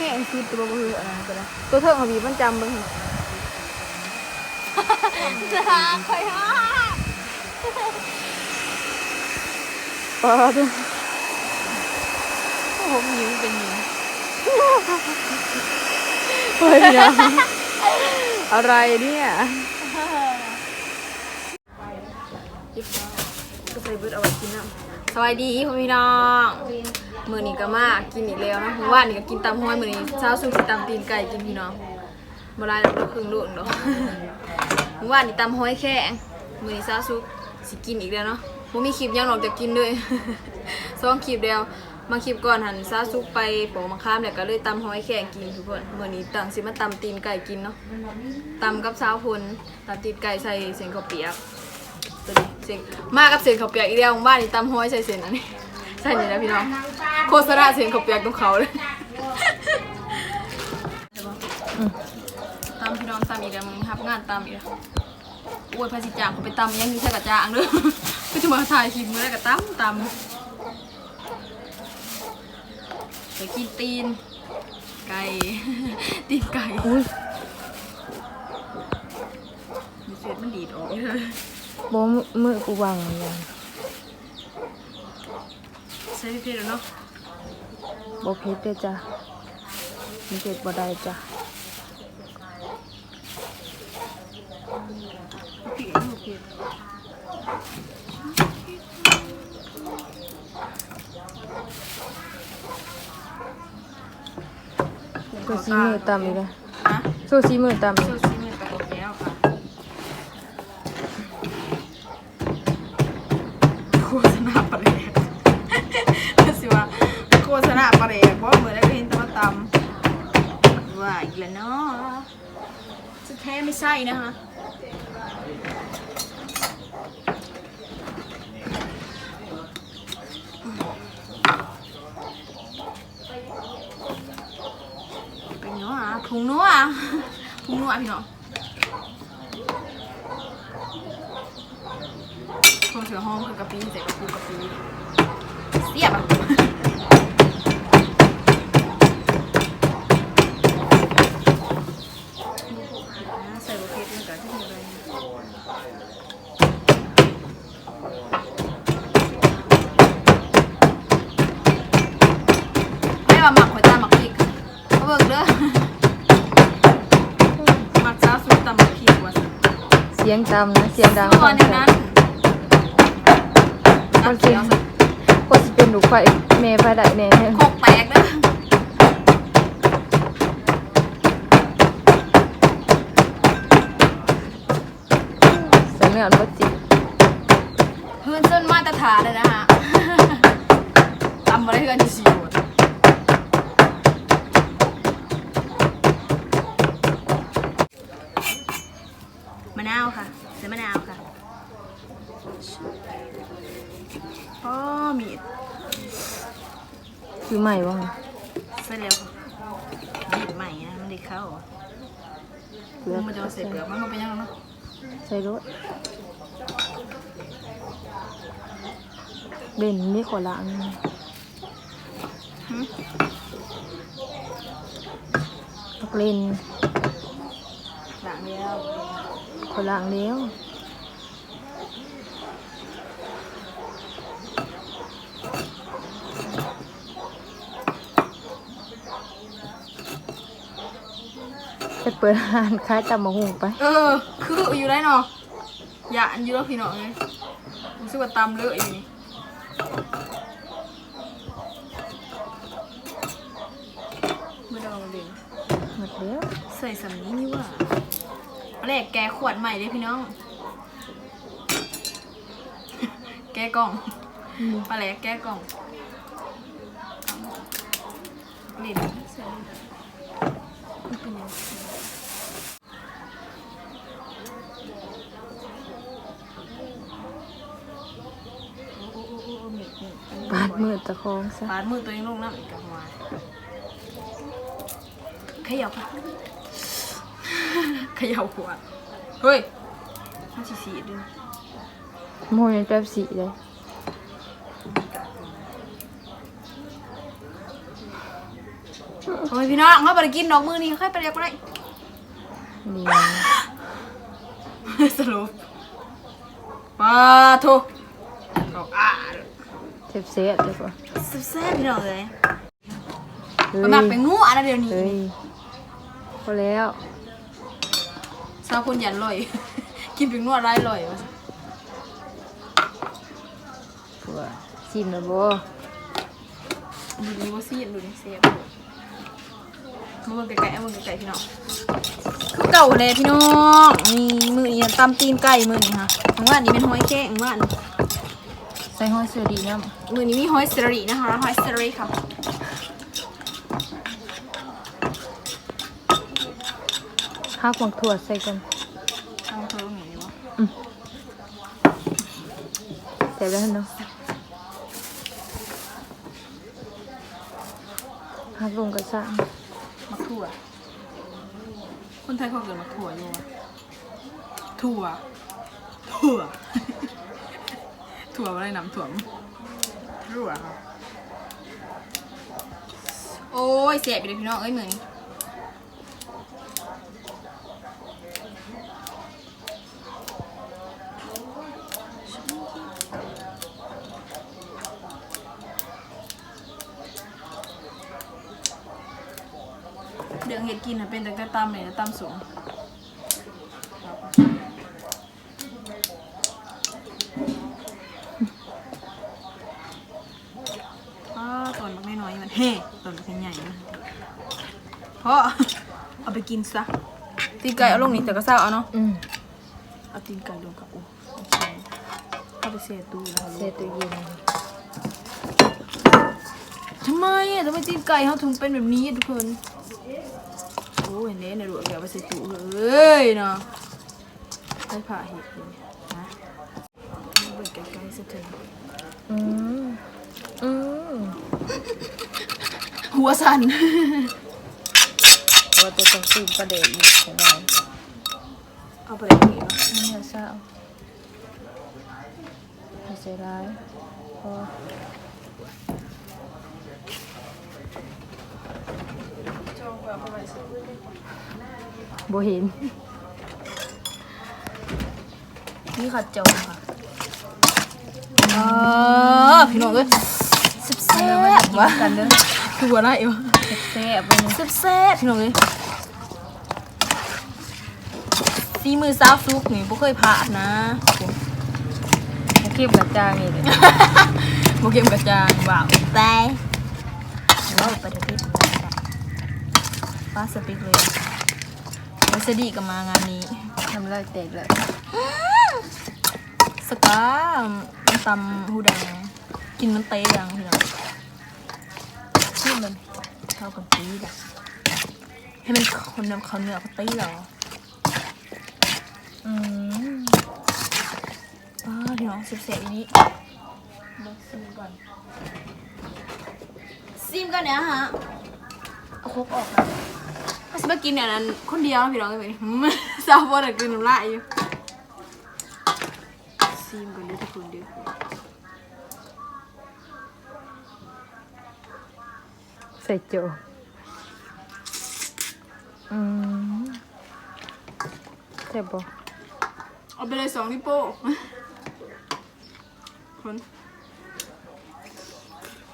แห้งคิดตัวบ่คืออะไรก็ได้ตัวเทิงเขาบีบมันจำเบิ่งจะคอยห้าปลาตัวผมยิ้มเป็นยิ้มเฮ้ยนะอะไรเนี่ยก็ใส่เบิดเอาไว้กินน้ำสวัสดีพ่อพี่น้อง มื้อนี้ก็มากินอีกแล้วนะเมื่อวานี่ก็กินตำห้อยมือนี้เช้าสุกสิตำตีนไก่กินพี่น้องบ่ได้ดอกครึ่งลูกดอกเมื่อวานี่ตำห้อยแข้งมือนี้เช้าสุกสิกินอีกแล้วเนาะบ่มีคลิปยังหรอกจะกินด้วยสองคลิปเดียวมาคลิปก่อนหันซาซุกไปโปะมะขามเนี่ยก็เลยตำห้อยแข้งกินทุกคนมื้อนี้ตั้งสิมาตำตีนไก่กินเนาะตำกับสาวพลตำตีนไก่ใส่เส้นข้าวเปียกตัวนี้เส้นมากับเส้นข้าวเปียกอีกแล้วบ้านนี่ตำห้อยใส่เส้นอันนี้ ใส่นี่นะพี่น้อง โฆษณาเส้นข้าวเปียกตรงเขาเลยตำพี่น้องตำอีกแล้วมึงครับงานตำอีกแล้วโอ้ยภาษีจางเขาไปตำยังอยู่ใช่กระจางเด้อก็จะมาถ่ายคลิปมื้อแรกก็ตำตำไปกินตีน ไก่ตีนไก่อุ้ยมีเศษมันดีดออกเลยบ่มือกูวางเลย ใส่เพชรแล้วเนาะบ่เพชรเด้อจ้ะมีเพชรบ่ได้จ้ะพี่กับลูกเพชรตัวสีมือตำอีกแล้วอะสู้สีมือตำอีโซก ซีเมนต์กับแก้วค่ะโฆษณาปลาแดก สิว่าโฆษณาปลาแดกเพราะเหมือนได้เห็นแตัวาตำว่าอีกแล้วเนาะจะแท้ ไม่ใช่นะคะ เป็นเนาะอะพุงนัวอะพุงนัวพี่น้องพงเสือห้องคือกะปิใส่กระปุกกะปิเสียบอะ ใส่โรเกตมันก็ที่อะไรไม่ว่าหมักหัวใจหมักพริกเขาเบิกเด้อหมักจ้าสุดตำหมักพริกว่ะเสียงตำนะเสียงดังตัวในนั้นคนสิคนสิเป็นลูกไฟแม่ไฟได้แน่โคกแตก เด้อใส่เนื้อบ่จิพื้นเส้นมาตรฐานเลยนะฮะ ตำมาได้เกินที่สี่บทมะนาวค่ะใส่มะนาวค่ะอ๋อมีดคือใหม่บ่ใส่แล้วค่ะมีดใหม่นะมันได้เข้า เปลือกมันจะเอาใส่เปลือกมันมาเป็นยังไงเนาะใส่รถ เด่นนี่ขอล้างหึพักเล่นหลังเดียวขอล้างแล้วไปเปิดร้านขายตำมะฮุงไป เออ คืออยู่ได้เนาะอย่าอันอยู่แล้วพี่น้องเลยรู้สึกว่าตำเลอะอยู่นี่ ม่ได้เอาเด่นหมดแล้วใส่สำนี้นี่ว่าเอาแรกแกขวดใหม่เลยพี่น้อง แกกล่องปลาแหลกแกกล่องเล่นใส่มันเป็นยังไงปาดมือตะคองซะปาดมือตัวเองลงน้ำอีกกับหัวเขย่าค่ะเขย่าขวดเฮ้ยห้าสี่สี่ด้วยโมยเป็นแป๊บสีเลยโอ้ยพี่น้องเขาไปกินดอกมือนี่ค่อยไปเรียกก็ได้นี่สรุปปาโทดอกอ่าเซฟเซฟเดี๋ยวก่อนแซ่บๆพี่น้องเลยเฮ้ยมันมักเป็นงูอะไรเดี๋ยวนี้เฮ้ย พอแล้วสาวคนหยันลอย กินเป็นงูอะไรลอยวะผัวชิมแล้วบ่ดูนี่ว่าซีดดูนี่เซฟมาเบิ่งไก่ๆเอาเบิ่งไก่ๆพี่น้องคือเก่าเลยพี่น้องนี่มือนี่ตำตีนไก่มือนี่ค่ะของว่านี่เป็นหอยแครงของว่าใส่ห้อยเสื้อดีน้มือนี้มีหอยเซรีนะคะหอยเซรีค่ะ หักหมักถั่วใส่กันเอาเพิ่มหน่อยดีวะเสร็จแล้วเนาะหักลงกระซังมักถั่ว คนไทยเขาเกิดมักถั่วอยู่วะถั่ว ถั่ว ถั่วอะไรน้ำถั่วถั่วค่ะโอ้ยเสียไปเลยพี่น้องเอ้ยมือนเดืองเห็ด กินน่ะเป็นแต่กระตำเลยนะตำสูงอ้าตอนมันน้อยๆมันเฮ่ตอนมันใหญ่นะเพราะเอาไปกินซะตีนไก่เอาลงนี่แต่ก็เศร้าเอาเนาะอืมเอาตีนไก่ลงกับอูโอเคเอาไปเสียตู้แล้วเสร็จตู้เย็นทำไมอะทำไมตีนไก่เขาถึงเป็นแบบนี้อะทุกคนโอ้ยเน้ในรวดแกเอาไปใส่ตู้เฮ้ยเนาะให้ผ่าเห็ดเลยนะเอาไปไกลๆสักทีอืมอืมหัวสั่นว่าจะต้องซีมประเดี๋ยวอีกใช่ไหมเอาไปเลยเนาะนี่เนื้อเศร้าไม่ใช่ร้ายพอ จองแบบไปซื้อบ่เห็น นี่ค่ะจองค่ะเออพี่น้องเอ้ยสิบแซ่บวะกันเด้อคือว่าอะไรวะแซ่บๆวันนี้สิบแซ่บพี่น้องเอ้ยฝีมือสาวซุกนี่บ่เคยผ่านนะเก็บกระจางนี่เลยโมเกมกระจางว้าวไปว้าวไปเถอะ พี่ป้าสปิกเลยวัสดีก็มางานนี้ทำลายแตกเลยสกาตำหูแดงกินมันเตะยังพี่น้องชื่อมันเท่ากับตีแหละให้มันคนนำเขาวเหนื้อเขาตีเหรออืมป้าพี่น้องเสียบๆอย่างนี้มาซิมก่อนซิมก่อนเนี่ยฮะเอา ครกออกนะถ้าสิมากินเนี่ยนั้นคนเดียวนะพี่น้องเลยสาวบอลกินน้ำลายอยู่ซิมก่อนเดี๋ยวทุกคนเดียวใส่โจอืมแซ่บบ่เอาไปเลยสองนิโป้คน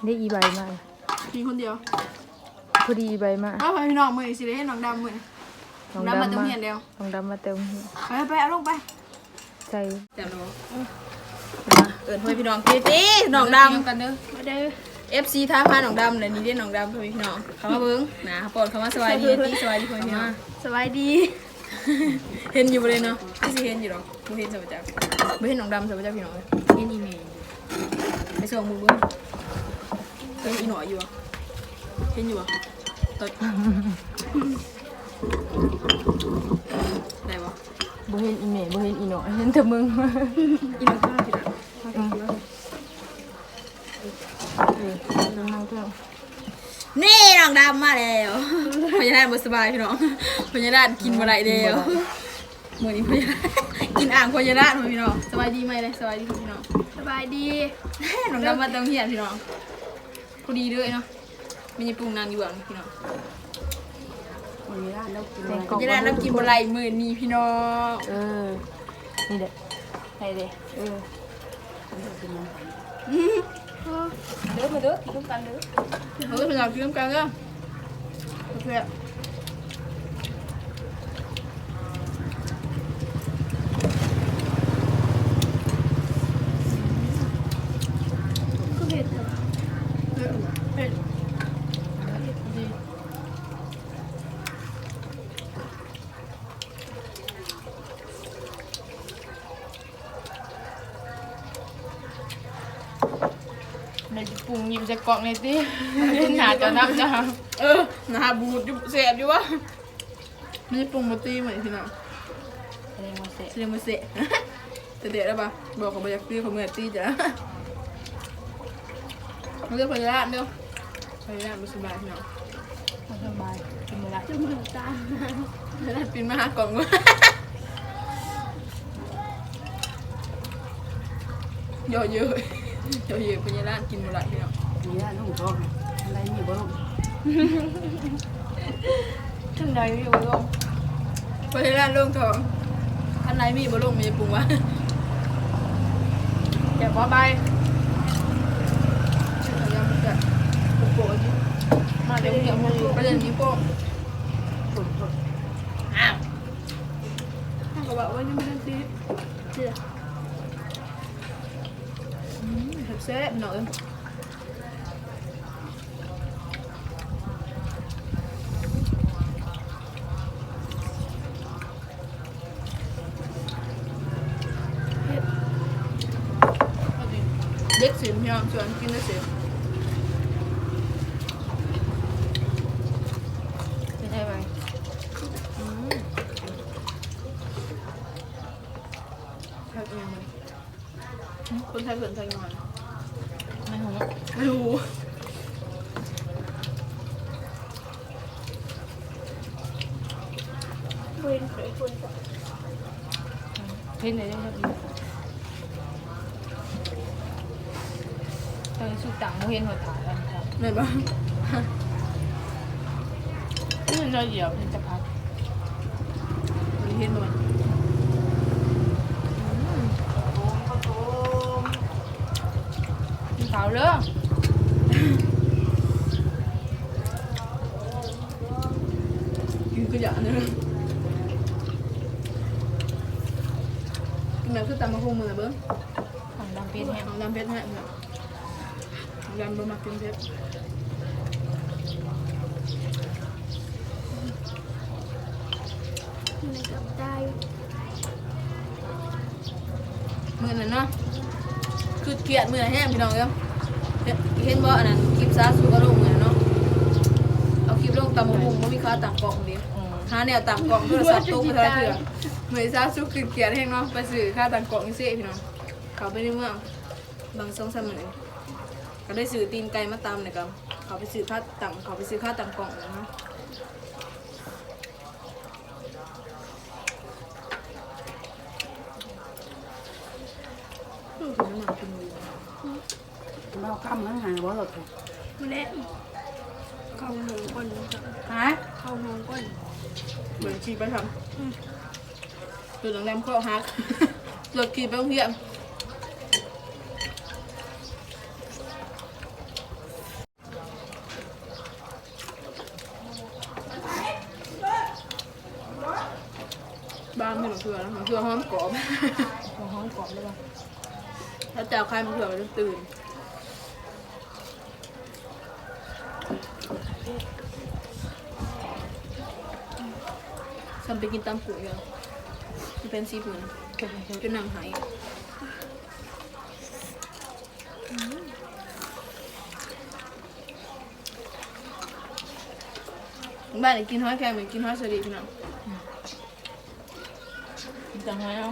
ได้อีใบมากินคนเดียว พอดีอีใบมาเอาไปพี่น้องมือสิได้ให้น้องดำมือน้องดำมาเติมเหียนเดียวน้องดำมาเติมเหียนไปไปเอาลงไปใส่เดี๋ยวเราเอิญพ่อพี่น้องพี่ตีน้องดำกันเด้อมาเด้อ FC ท้าพาน้องดำเลยนี่เรียกน้องดำพ่อพี่น้องเขามาเบิ้งนะปอนเขามาสบายดีตีสบายดีพ่อพี่น้องสบายดี เห็นอยู่บ่เลยเนาะที่สิเห็นอยู่หรอกบ่เห็นสัมปจักบ่เห็นน้องดำสัมปจักพี่น้องเลยเห็นอีเมลไปส่งมือเบิ้งเห็นอีหน่อยอยู่อะเห็นอยู่อะ ตดได้ปะบ่เห็นอีเมลบ่เห็นอีหน่อยเห็นแต่มึงอีหน่อยก็ผิดอะเออน้องเพิ่มนี่น้องดำมาแล้วพญานาคบ่สบายพี่น้องพญานาคกินบ่ได้แล้วมื้อนี้พญานาคกินอ่างพญานาคพี่น้องสบายดีไหมเลยสบายดีพี่น้องสบายดีน้องดำมาเติมเหียนพี่น้องพอดีด้วยเนาะ มีปรุงนางอยู่อะพี่น้องมันมีร้านเรากินจะได้น้ำกินบะไรมือนี้พี่น้องเออ นี่เด็ดใส่เลยเออมันจะกินมันเด้อมาเด้อกินกันเด้อเฮ้ยเป็นเรากินกันเด้อเพื่อน ก็เผ็ด เผ็ดเผ็ดดี ใน ปรุงหยิบจากกล่องเลยสิหนาจะน้ำจ้าเออหน้าบูดอยู่เสียบอยู่วะไม่ได้ปรุงมาตีเหมือนพี่น้องเรียกว่าเสร็จเสียงมาเสะ จะเด็ดแล้วปะบอกเขาไปอยากตีเขาเมื่อตีจ้ะมาเรียกพยาธิเร็วพยาธิไม่สบายพี่น้องมันสบายกินไม่ได้พยาธิปีนมาหากล่องวะเยอะเยอะเยอะเยอะพยาธิกินหมดละพี่น้อง มีร้านลูกชอบอะไรมีบ่ลูกถึงใดอยู่ลงพยาธิลงทองอันไหนมีบ่ลงมีปรุงวะเดี๋ยวว่าใบพยาธิมันจะโปะๆจิมาเดี๋ยวเดี๋ยวมันประเด็นนี้โป้งอ้าวท่านก็บอกว่ายังไม่ได้ตีเจ้าอืมแซ่บหน่อยเด็กสิม พี่น้องชวนกินได้สิมจะได้ไหมแซ่บยังไงคนไทยเกินไทยงอน ไม่หู ไม่รู้ เพ่นเลยได้ครับตอน สุดต่างเพ่นหัวถ่ายอันครับไหนบ้างนี่มันจะเหยียบมันจะพักมันเห็นบ่มันมีขาวเรื่องกินขยะเนี่ยกินแบบคือตำมะฮุ่มเลยเบิ้งของดำเป็นแห้งของดำเพชรให้ เนี่ยของดำบ่มากินเพชรในกับได้มือนั้นเนาะคือเกลียดมือแห้งพี่น้องเอ้ยเห็นบ่อันนั้นคลิปซาสุกระลงมือเนาะเอาคลิปลงตำมะฮุ่มบ่มีค่าต่างกล่องเดิอืมหาแนวต่างกล่องโทรศัพท์ตกไปเท่าเถื่อเหมือนซาสุกคือเกลียดแห้งเนาะไปซื้อค่าต่างกล่องนี่สิพี่น้องเขาไปในเมืองบางสองสามมื้อ ก็ได้ซื้อตีนไก่มาตำเนี่ยก็เขาไปซื้อค่าต่างเขาไปซื้อค่าต่างกล่องนะเนาะอืมน้ำมันกินดีเราข้ามนั้นหาบ่หรอกเละเข้าหงก้นฮะเข้าหงก้นเหมือนขี่ไปทำตัวหลังแรมข้อฮักรถขี่ไปโรงเรียน เชื่อนะหนูเถื่อหองกรอบหัวห้องกรอบเลยป่ะถ้าเจ้าใครมันเถื่อมันจะตื่นฉันไปกินตามปุ๋ยอะมันเป็นซีฟู้ดจนนางหายบ้านไหนกินหอยแครงเหมือนกินหอยสลีพี่น้อง จังไงเอา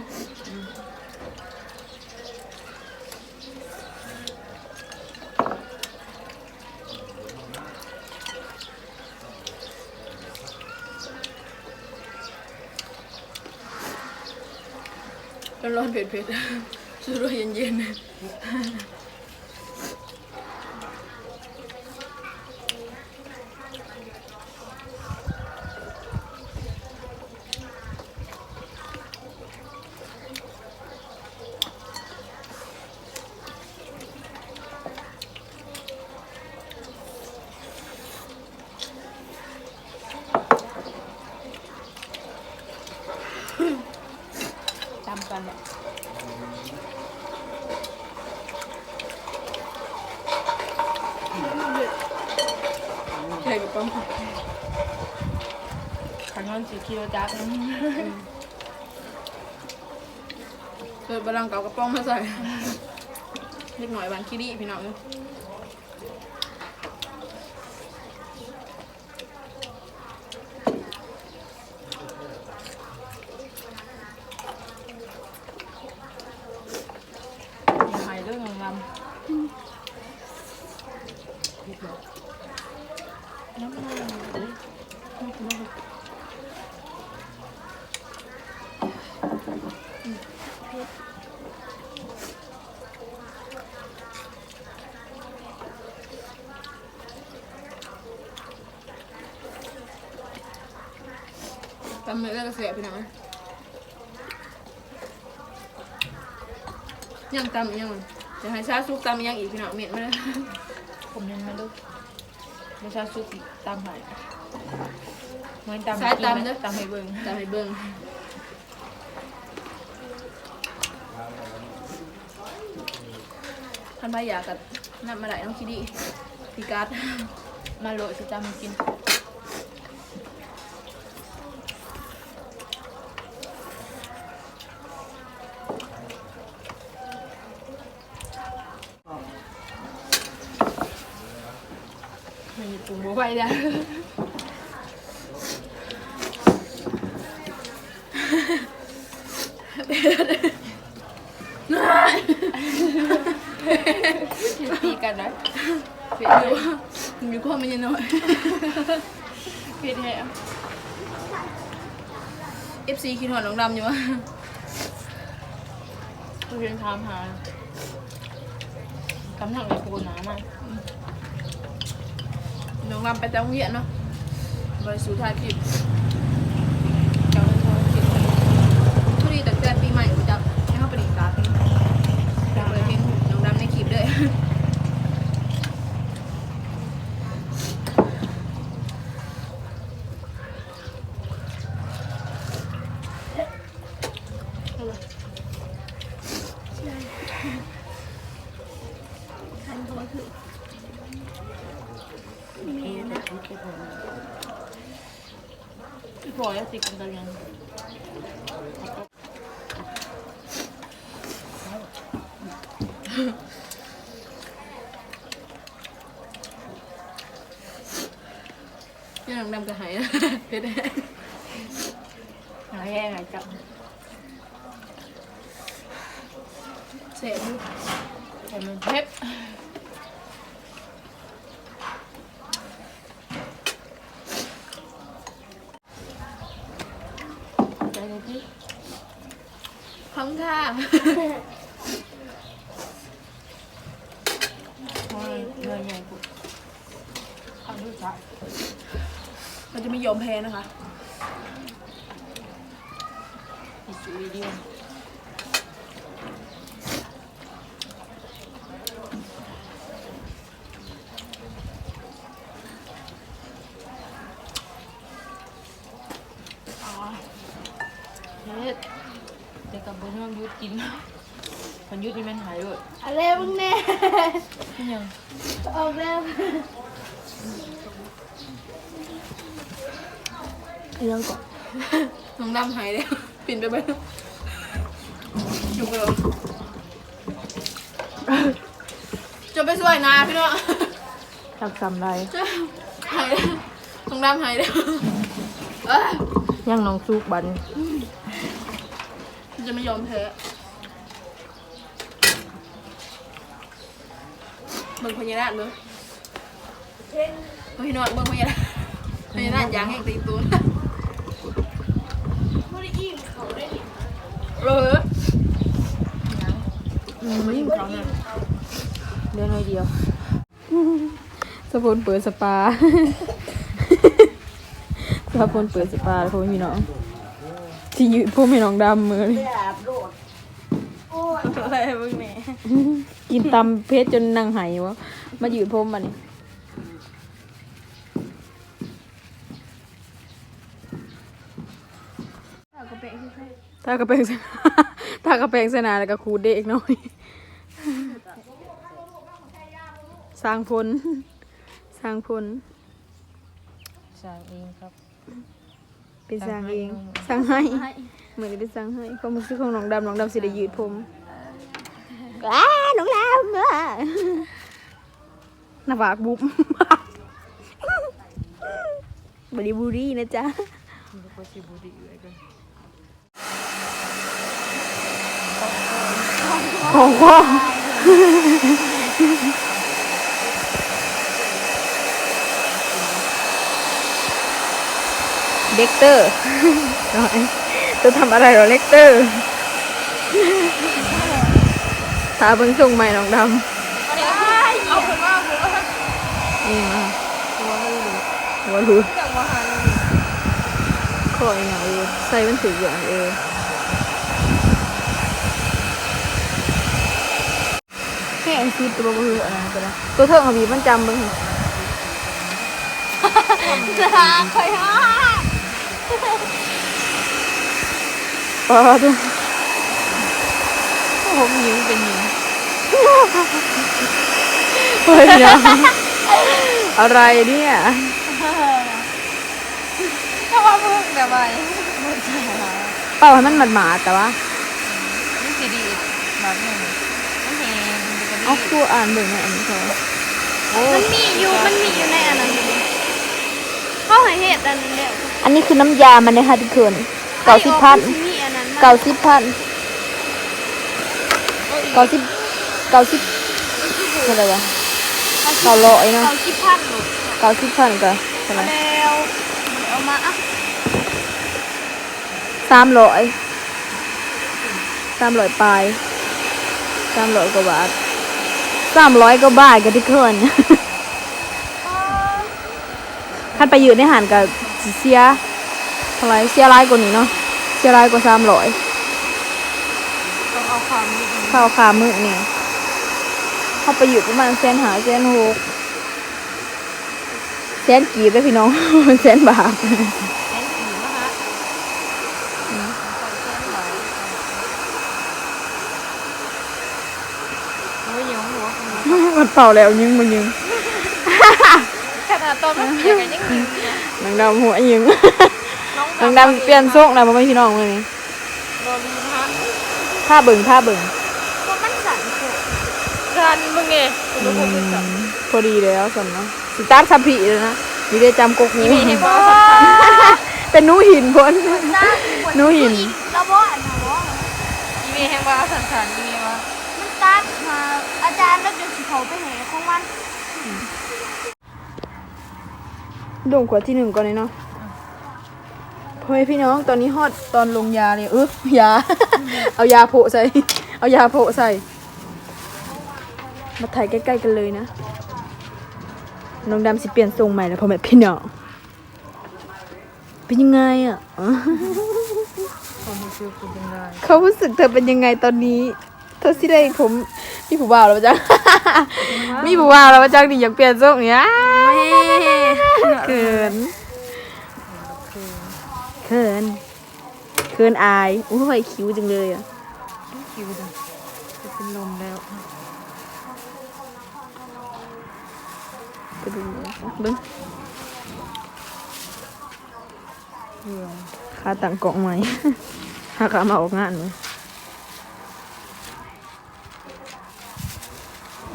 ร้อนๆเผ็ดๆสู้ด้วยเย็นๆ กันเนี่ยใหญ่กับป้อมขันนอนสีคิโลจักรนะเปิดบาลังเก่ากระป้องมาใส่เล็กหน่อยบานคิริพี่น้องเอ้ย อย่าหายเรื่องของลำน้ำมัน ตำเนื้อแล้วก็เสียพี่น้องเอ้ยยังตำอีกยังมันจะให้ซาซุกตำอีกยังอีกพี่น้องเม็ดมาเลยผมยังไม่รู้ไม่ใช่ซุปตามหายเหมือนตามสายตำเด้อตามให้เบิ่งตำให้เบิ่งท่านพายากับน้ำมาไหลน้องคิริพี่การ์ดมาโรยสิตามให้กิน มันปรุงบ่ไหวแล้วตีกันนะเผ็ดอยู่มีความมันยังน้อยเพียแท้ FC คิดหอดน้องดำอยู่วะผู้เรียนถามหากำลังไอ้ปูน้ำอะ น้องดำไปแต่โรงเรียนเนาะบริสุทธิ์ทายผิดเจ้าเป็นคนคิดทุดีแต่แต่ปีใหม่กูจะให้เข้าไปดีการ์ดจะเลยเห็นน้องดำในคลิปด้วยพี่พล อยสิกันกันยังยังน้องดำก็หายนะเผ็ดหายแห้งหายจับ เสียอยู่ แต่มันเผ็ดใจเลยพี่ พร้อมค่ะ เพราะเงินใหญ่ปุ๊บข้าวดูจ้ะ มันจะไม่ยอมแพ้นะคะอีสุวิดีโอเฮ็ดเด็กกับบนห้องยุดกินพันยุดนี่มันหายเลยอะไรมึงแน่นี่ยังออกแล้ว ยังก่อนน้องดำหายแล้วปิ่นไปไปจุกไปเลยจะไปช่วยนาพี่เนาะจักจำได้จะหายแล้วน้องดำหายแล้วเอ้ยยังน้องซุกบันจะไม่ยอมแพ้เบิ่งพญานาคเบิ่งเบิ่งพี่นอดเบิ่งพญานาคพญานาคยางแห้งตีตูน เอออืมเขาเนี่ยเดือนน้อยเดียวสะพนเปิดสปาสะพนเปิดสปาแล้วพ่อไม่มีน้องที่ยืดพ่อไม่น้องดำมือเลยอะไรเบิ่งแหน่กินตำเพชรจนนางไหวะมายืดพ่อมันนี่ก็เป็นถ้ากระเป็นตากระแปลงสนาแล้วก็ขูดเด็กน้อย สร้างผลสร้างผลสร้างเองครับ เป็นสร้างเองสร้างให้เหมือนเป็นสร้างให้ความรู้สึกของน้องดำน้องดำสิได้ยืดผมอ้าน้องดำอะหน้าผากบุบบริบูรี่นะจ๊ะมันก็สิบุรีอยู่ไอ้กัน ของพ่อเด็กเตอร์น้อยจะทำอะไรเหรอเล็กเตอร์ตาเบิ่งส่งใหม่น้องดำเอาคนว่าผมว่านี่มาตัวไม่รู้หัวรู้จากว่าหันคอยอย่างเออใส่มันถืออย่างเออ แค่อันซีตัวบ่คืออะไรก็ได้ตัวเทิงเอาบีมันจำเบิ่งจะคอยห้าปาตัวผมยิ้มเป็นยิ้มเฮ้ยนะอะไรเนี่ยถ้าว่าพึ่งแบบไรเป่าให้มันหมาดหมาดๆแต่ว่านี่สีดีแบบนึงมันแหงมันก็ดี เอาคู่อ่านเบิ่งในอันนี้เขามันมีอยู่ มันมีอยู่ในอันนั้นเขาให้เหตุอันนั้นแล้วอันนี้คือน้ำยา มันในฮะทุกคนเก้าสิบพันมีอันนั้นเก้าสิบพันเก้าสิบเก้าสิบเท่าไหร่วะเก้าร้อยเนาะเก้าสิบพันลูกเก้าสิบพันก็เท่าไหร่แล้วเอามาอะสามร้อยสามร้อยปลายสามร้อยกว่าบาท สามร้อยกว่าบาทกันทุกคนคันไปยืนในหันกับเสียเท่าไหรเสียร้ายกว่านี้เนาะเสียร้ายกว่าสามร้อยต้องเอาความนี้ข้าวขามือเนี่ยเข้าไปอยู่ประมาณแสนหาแสนหกแสนกีบเลยพี่น้องแสนบาท แหงสีนะคะโอ้ยยังหัว หัวมันเป่าแล้วยิงมันยิงขนาดตอนมันเปียกกันยังหิวนะนางดำหัวยิงน้องนางดำเปลี่ยนโซกนะพ่อแม่พี่น้องเลยนี่โดนพันท่าเบิ่งท่าเบิ่งก็มันสั่นเกิดรันมึงไงคุณรู้ผมเป็นสั่นพอดีแล้วสำเนาะสิตาร์ทสัมผีเลยนะมีได้จำกกหูมีเห็นว่าสั่นเป็นหนูหินพ้นหนูหินแล้วบ่อันนะบ่อีเมย์แห่งว่าสันสันอีเมย์ว่า มันตัดมาอาจารย์แล้ว เดี๋ยวสิเขาไปแห่ของมันดงขวดที่หนึ่งก่อนเลยเนาะพ่อแม่พี่น้องตอนนี้ฮอดตอนลงยาเลยเออยา เอายาโผใส่ เอายาโผใส่ มาถ่ายใกล้ๆกันเลยนะ น้องดำสิเปลี่ยนทรงใหม่แล้วพ่อแม่พี่น้อง เป็นยังไงอะอ๋อความรู้สึกเป็นยังไงเขารู้สึกเธอเป็นยังไงตอนนี้ เธอสิได้ผม มีผู้บ่าวแล้วปะจ๊ะมีผู้บ่าวแล้วปะจ๊ะดิอยากเปลี่ยนทรงเนี้ยเขินเขินเขินอายอุ้ยคิ้วจังเลยอะคิวดูจะเป็นลมแล้วไปดูเบิ้งเหนื่อยค่าตังกล่องใหม่หาขามาออกงาน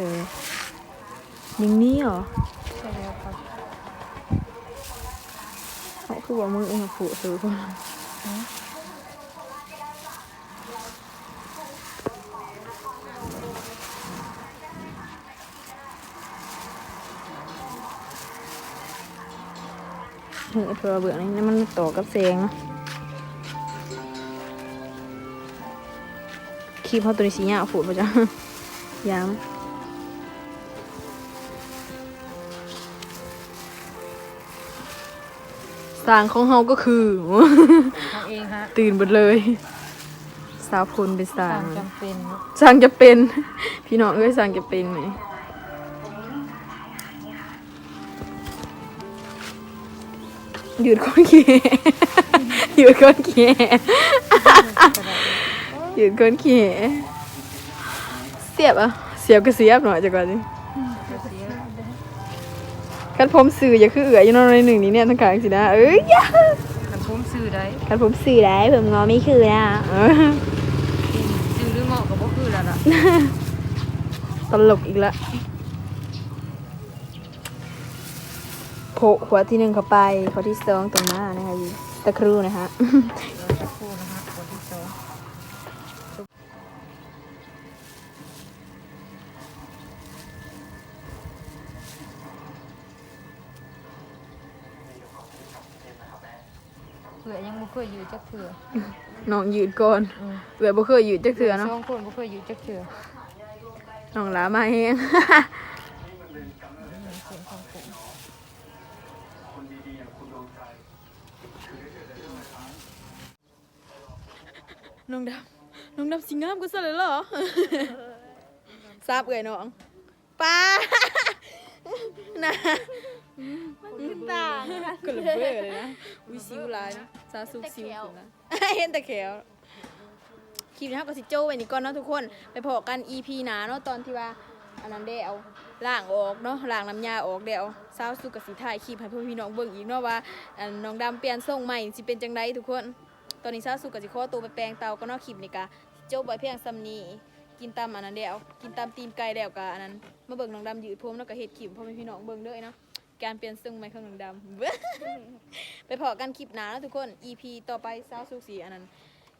เลยออยังนี้เหรอใช่แล้วครับเขาคือว่ามึงเองผูซื้อคนเฮ้ยเพื่อเบื่อนี่มันต่อกับเสียงนะคีบเขาตัวนี้สีหยาฝูดปะจ๊ะยา สร้างของเฮาก็คือ ทำเองฮะตื่นหมดเลย สาวพลเป็นสาต่างงจำเป็นสร้างจะเป็น พี่น้องเอ้ยสร้างจะเป็นไหมหยุดคนเขียหยุดคนเขียหยืนเกินขี้เหเสียบอะเสียบก็เสียบหน่อยจังก่อนดิ คันผมสื่ออย่าคือเอืออยู่เนอนในหนึ่งนี้เนี่ยทั้งกลางสินะเอ้ยยะคันผมซื้อได้คันผมสื่อได้ผมงอไม่คือนะเออซื้อหรือเหมาะก็บ่คือแล้วล่ะตลกอีกละโผล่หัวที่หนึ่งเข้าไปหัวที่สองตรงหน้านะคะอยู่ตะครูนะคะสักครู่นะคะ เผื่อยังบ่เคยอยู่จักเถื่อน้องยืดก่อนอืมเอือบ่เคยยืดจักเถื่อเนาะสองคนบ่เคยอยู่จักเถื่อน้องหลามาแฮงน้องดำน้องดำสิงามกูซะเลยเหรอ ทราบเอ่ยน้องป้า นะมันต่างก็เลยเบื่อเลยนะวิซิวหลายนะ ซาซุกซิวขึ้นนะเห็นแต่แขวคลิปนี้เขาก็สิโจ้ไว้นี่ก่อนเนาะทุกคน ไปพอกัน EP หนาเนาะตอนที่ว่าอันนั้นได้เอาล่างออกเนาะล่างน้ำยาออกเดี๋ยวสาวสุกกับสีถ่ายคลิปให้พ่อพี่น้องเบิ่งอีกเนาะว่าอันน้องดำเปลี่ยนทรงใหม่สิเป็นจังไดทุกคน ตอนนี้สาวสุกกับสิขอตัวไปแปลงเตาก็เนอกคลิปนี่กะโจ้ไว้เพียงซำนี้กินตามอันนั้นเดียวกินตามตีนไก่เดียวกะอันนั้น มาเบิ่งน้องดำยืดผมแล้วก็เฮ็ดคลิปพ่อแม่พี่น้องเบิ่งเด้อเนาะ การเปลี่ยนซึ่งไม่ของน้องดำ ไปพอกันคลิปหนาแล้วทุกคน EP ต่อไปสาวสุกสีอันนั้น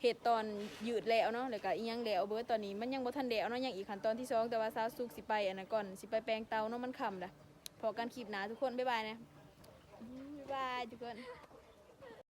เหตุตอนยืดแล้วเนาะแล้วก็อีกยังแล้วเบิดตอนนี้มันยังบ่ทันแล้วเนาะยังอีกขั้นตอนที่สองแต่ว่าสาวสุกสิไปอันนั้นก่อนสิไปแปลงเตาเนาะมันคำละพอกันคลิปหนาทุกคนบ๊ายบายนะบ๊ายบายทุกคน